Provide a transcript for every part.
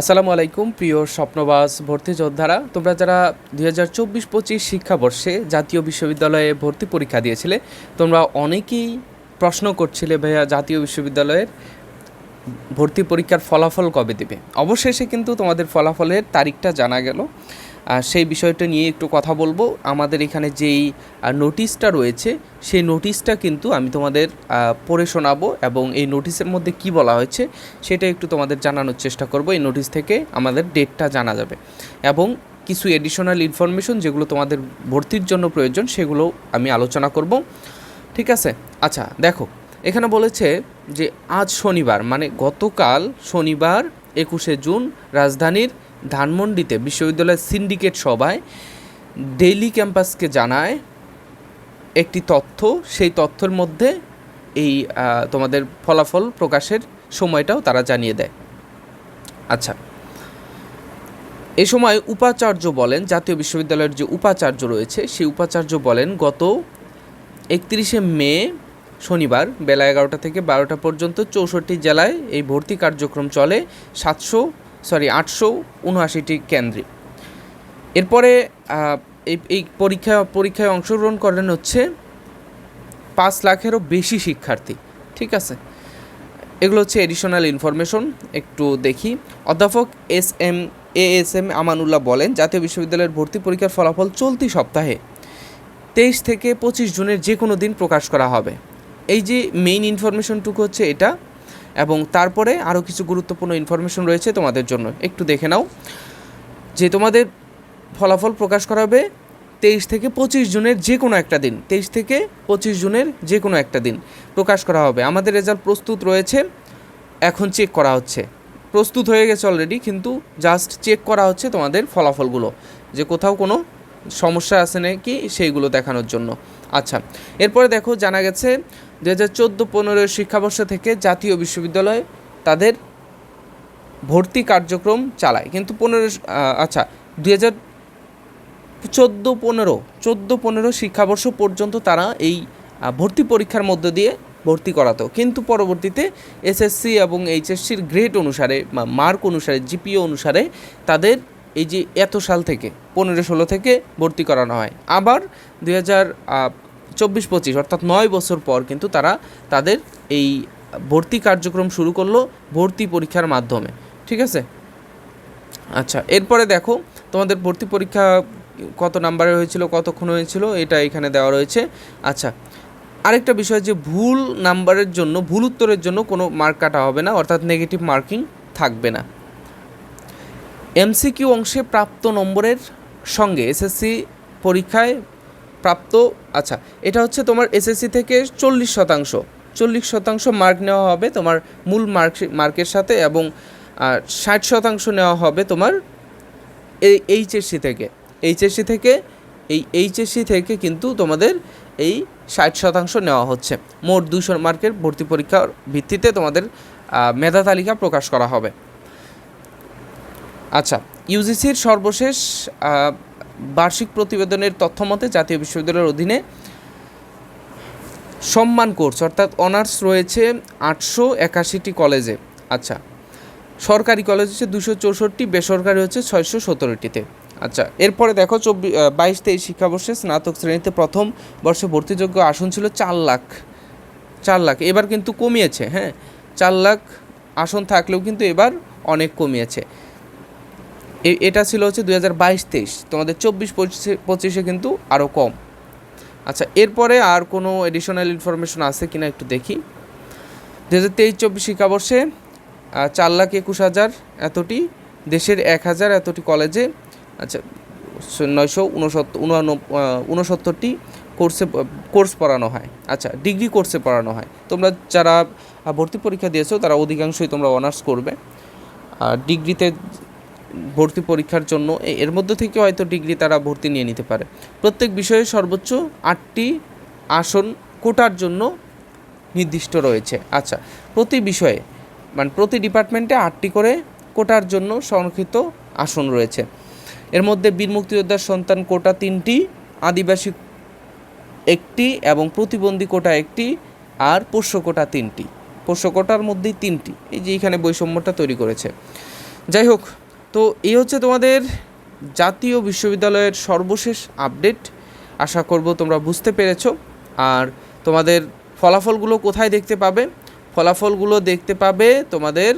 আসসালামু আলাইকুম, প্রিয় স্বপ্নবাস ভর্তি যোদ্ধারা। তোমরা যারা দুই হাজার চব্বিশ পঁচিশ শিক্ষাবর্ষে জাতীয় বিশ্ববিদ্যালয়ে ভর্তি পরীক্ষা দিয়েছিলে, তোমরা অনেকেই প্রশ্ন করছিলে, ভাইয়া, জাতীয় বিশ্ববিদ্যালয়ের ভর্তি পরীক্ষার ফলাফল কবে দেবে? অবশেষে কিন্তু তোমাদের ফলাফলের তারিখটা জানা গেল। সেই বিষয়টা নিয়ে একটু কথা বলব। আমাদের এখানে যেই নোটিশটা রয়েছে, সেই নোটিশটা কিন্তু আমি তোমাদের পড়ে শোনাবো এবং এই নোটিশের মধ্যে কি বলা হয়েছে সেটা একটু তোমাদের জানানোর চেষ্টা করব। এই নোটিশ থেকে আমাদের ডেটটা জানা যাবে। এবং কিছু এডিশনাল ইনফরমেশন যেগুলো তোমাদের ভর্তির জন্য প্রয়োজন সেগুলো আমি আলোচনা করব। ঠিক আছে? আচ্ছা দেখো, এখানে বলেছে যে আজ শনিবার মানে গতকাল শনিবার একুশে জুন রাজধানীর ধানমন্ডিতে বিশ্ববিদ্যালয়ের সিন্ডিকেট সভায় ডেইলি ক্যাম্পাসকে জানায় একটি তথ্য। সেই তথ্যের মধ্যে এই তোমাদের ফলাফল প্রকাশের সময়টাও তারা জানিয়ে দেয়। আচ্ছা। এ সময় উপাচার্য বলেন, জাতীয় বিশ্ববিদ্যালয়ের যে উপাচার্য রয়েছে, সেই উপাচার্য বলেন, গত একত্রিশে মে শনিবার বেলা এগারোটা থেকে বারোটা পর্যন্ত চৌষট্টি জেলায় এই ভর্তি কার্যক্রম চলে। সাতশো সরি, আটশো উনআশিটি কেন্দ্রে। এরপরে এই এই পরীক্ষা, পরীক্ষায় অংশগ্রহণ করেন হচ্ছে পাঁচ লাখেরও বেশি শিক্ষার্থী, ঠিক আছে? এগুলো হচ্ছে এডিশনাল ইনফরমেশন একটু দেখি। অধ্যাপক S M, A S M Amanullah বলেন, জাতীয় বিশ্ববিদ্যালয়ের ভর্তি পরীক্ষার ফলাফল চলতি সপ্তাহে তেইশ থেকে পঁচিশ জুনের যে কোনো দিন প্রকাশ করা হবে। এই যে মেইন ইনফরমেশনটুকু হচ্ছে এটা এবং তারপরে আরও কিছু গুরুত্বপূর্ণ ইনফরমেশন রয়েছে তোমাদের জন্য। একটু দেখে নাও। যে তোমাদের ফলাফল প্রকাশ করা হবে তেইশ থেকে পঁচিশ জুনের যে কোনো একটা দিন। তেইশ থেকে পঁচিশ জুনের যে কোনো একটা দিন প্রকাশ করা হবে। আমাদের রেজাল্ট প্রস্তুত রয়েছে। এখন চেক করা হচ্ছে। প্রস্তুত হয়ে গেছে অলরেডি কিন্তু জাস্ট চেক করা হচ্ছে তোমাদের ফলাফলগুলো। যে কোথাও কোনো সমস্যা আছে নাকি সেইগুলো দেখানোর জন্য। আচ্ছা এরপরে দেখো জানা গেছে দু হাজার চোদ্দ পনেরো শিক্ষাবর্ষ থেকে জাতীয় বিশ্ববিদ্যালয় তাদের ভর্তি কার্যক্রম চালায়। কিন্তু পনেরো আচ্ছা দুই হাজার চোদ্দ পনেরো চোদ্দ পনেরো শিক্ষাবর্ষ পর্যন্ত তারা এই ভর্তি পরীক্ষার মধ্য দিয়ে ভর্তি করাতো। কিন্তু পরবর্তীতে এসএসসি এবং এইচএসসির গ্রেড অনুসারে মার্ক অনুসারে জিপিও অনুসারে তাদের এই যে এত সাল থেকে, পনেরো ষোলো থেকে ভর্তি করানো হয়। আবার দুই হাজার চব্বিশ পঁচিশ অর্থাৎ নয় বছর পর কিন্তু তারা তাদের এই ভর্তি কার্যক্রম শুরু করল ভর্তি পরীক্ষার মাধ্যমে। ঠিক আছে? আচ্ছা এরপরে দেখো, তোমাদের ভর্তি পরীক্ষা কত নাম্বারে হয়েছিল, কতক্ষণ হয়েছিল, এটা এখানে দেওয়া রয়েছে। আচ্ছা আরেকটা বিষয় যে ভুল নাম্বারের জন্য, ভুল উত্তরের জন্য কোনো মার্ক কাটা হবে না, অর্থাৎ নেগেটিভ মার্কিং থাকবে না। এমসিকিউ অংশে প্রাপ্ত নম্বরের সঙ্গে এসএসসি পরীক্ষায় প্রাপ্ত আচ্ছা এটা হচ্ছে তোমার এসএসসি থেকে চল্লিশ শতাংশ। চল্লিশ শতাংশ মার্ক নেওয়া হবে তোমার মূল মার্ক, মার্কের সাথে এবং ষাট শতাংশ নেওয়া হবে তোমার এই এইচএসসি থেকে। এইচএসসি থেকে, এই এইচএসসি থেকে কিন্তু তোমাদের এই ষাট শতাংশ নেওয়া হচ্ছে। মোট দুশো মার্কের ভর্তি পরীক্ষার ভিত্তিতে তোমাদের মেধা তালিকা প্রকাশ করা হবে। আচ্ছা ইউজিসির সর্বশেষ বার্ষিক প্রতিবেদনের তথ্য মতে জাতীয় বিশ্ববিদ্যালয়ের অধীনে সম্মান কোর্স, অর্থাৎ অনার্স রয়েছে আটশো একাশিটি কলেজে। আচ্ছা সরকারি কলেজ হচ্ছে দুশো চৌষট্টি, বেসরকারি হচ্ছে ছয়শো সতেরোটিতে। আচ্ছা এরপরে দেখো চব্বিশ বাইশ তেইশ শিক্ষাবর্ষে স্নাতক শ্রেণীতে প্রথম বর্ষে ভর্তিযোগ্য আসন ছিল চার লাখ চার লাখ। এবার কিন্তু কমিয়েছে হ্যাঁ চার লাখ আসন থাকলেও কিন্তু এবার অনেক কমিয়েছে। এটা ছিল হচ্ছে দু হাজার বাইশ, তেইশ। তোমাদের চব্বিশ, পঁচিশে পঁচিশে কিন্তু আরও কম। আচ্ছা এরপরে আর কোনো এডিশনাল ইনফরমেশন আছে কিনা একটু দেখি। দু হাজার তেইশ, চব্বিশ শিক্ষাবর্ষে চার লাখ একুশ হাজার এতটি, দেশের এক হাজার এতটি কলেজে আচ্ছা নয়শো উনসত্তর উনসত্তরটি কোর্সে কোর্স পড়ানো হয়। আচ্ছা ডিগ্রি কোর্সে পড়ানো হয়। তোমরা যারা ভর্তি পরীক্ষা দিয়েছ, তারা অধিকাংশই তোমরা অনার্স করবে। আর ডিগ্রিতে ভর্তি পরীক্ষার জন্য এর মধ্যে থেকে হয়তো ডিগ্রি তারা ভর্তি নিয়ে নিতে পারে। প্রত্যেক বিষয়ে সর্বোচ্চ আটটি আসন কোটার জন্য নির্দিষ্ট রয়েছে। আচ্ছা প্রতি বিষয়ে মানে প্রতি ডিপার্টমেন্টে আটটি করে কোটার জন্য সংরক্ষিত আসন রয়েছে। এর মধ্যে বীর মুক্তিযোদ্ধার সন্তান কোটা তিনটি, আদিবাসী একটি এবং প্রতিবন্ধী কোটা একটি, আর পোষ্য কোটা তিনটি। পোষ্য কোটার মধ্যেই তিনটি, এই যে এখানে বৈষম্যটা তৈরি করেছে। যাই হোক তো এই হচ্ছে তোমাদের জাতীয় বিশ্ববিদ্যালয়ের সর্বশেষ আপডেট। আশা করব তোমরা বুঝতে পেরেছ। আর তোমাদের ফলাফলগুলো কোথায় দেখতে পাবে? ফলাফলগুলো দেখতে পাবে তোমাদের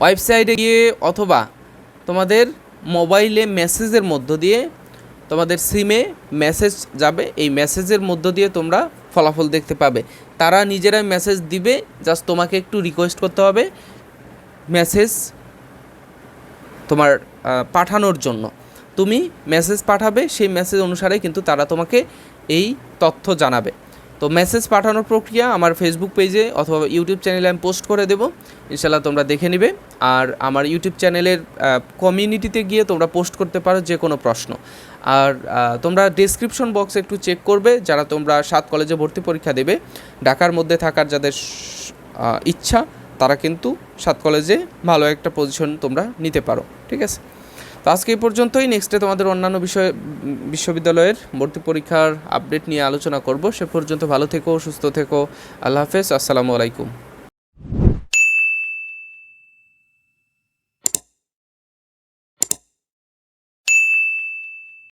ওয়েবসাইটে গিয়ে অথবা তোমাদের মোবাইলে মেসেজের মধ্য দিয়ে, তোমাদের সিমে মেসেজ যাবে। এই মেসেজের মধ্য দিয়ে তোমরা ফলাফল দেখতে পাবে। তারা নিজেরাই মেসেজ দিবে, জাস্ট তোমাকে একটু রিকোয়েস্ট করতে হবে। মেসেজ তোমার পাঠানোর জন্য। তুমি মেসেজ পাঠাবে, সেই মেসেজ অনুসারে কিন্তু তারা তোমাকে এই তথ্য জানাবে। তো মেসেজ পাঠানোর প্রক্রিয়া আমার ফেসবুক পেজে অথবা ইউটিউব চ্যানেলে আমি পোস্ট করে দেবো। ইনশাল্লাহ তোমরা দেখে নিবে। আর আমার ইউটিউব চ্যানেলের কমিউনিটিতে গিয়ে তোমরা পোস্ট করতে পারো যে কোনো প্রশ্ন। আর তোমরা ডেসক্রিপশন বক্স একটু চেক করবে। যারা তোমরা সাত কলেজে ভর্তি পরীক্ষা দেবে, ঢাকার মধ্যে থাকার যাদের ইচ্ছা তারা কিন্তু সাত কলেজে ভালো একটা পজিশন তোমরা নিতে পারো, ঠিক আছে? তো আজকে এই পর্যন্তই। নেক্সটে তোমাদের অন্যান্য বিষয় বিশ্ববিদ্যালয়ের ভর্তি পরীক্ষার আপডেট নিয়ে আলোচনা করব। সে পর্যন্ত ভালো থেকো, সুস্থ থেকো। আল্লাহ হাফেজ। আসসালামু আলাইকুম।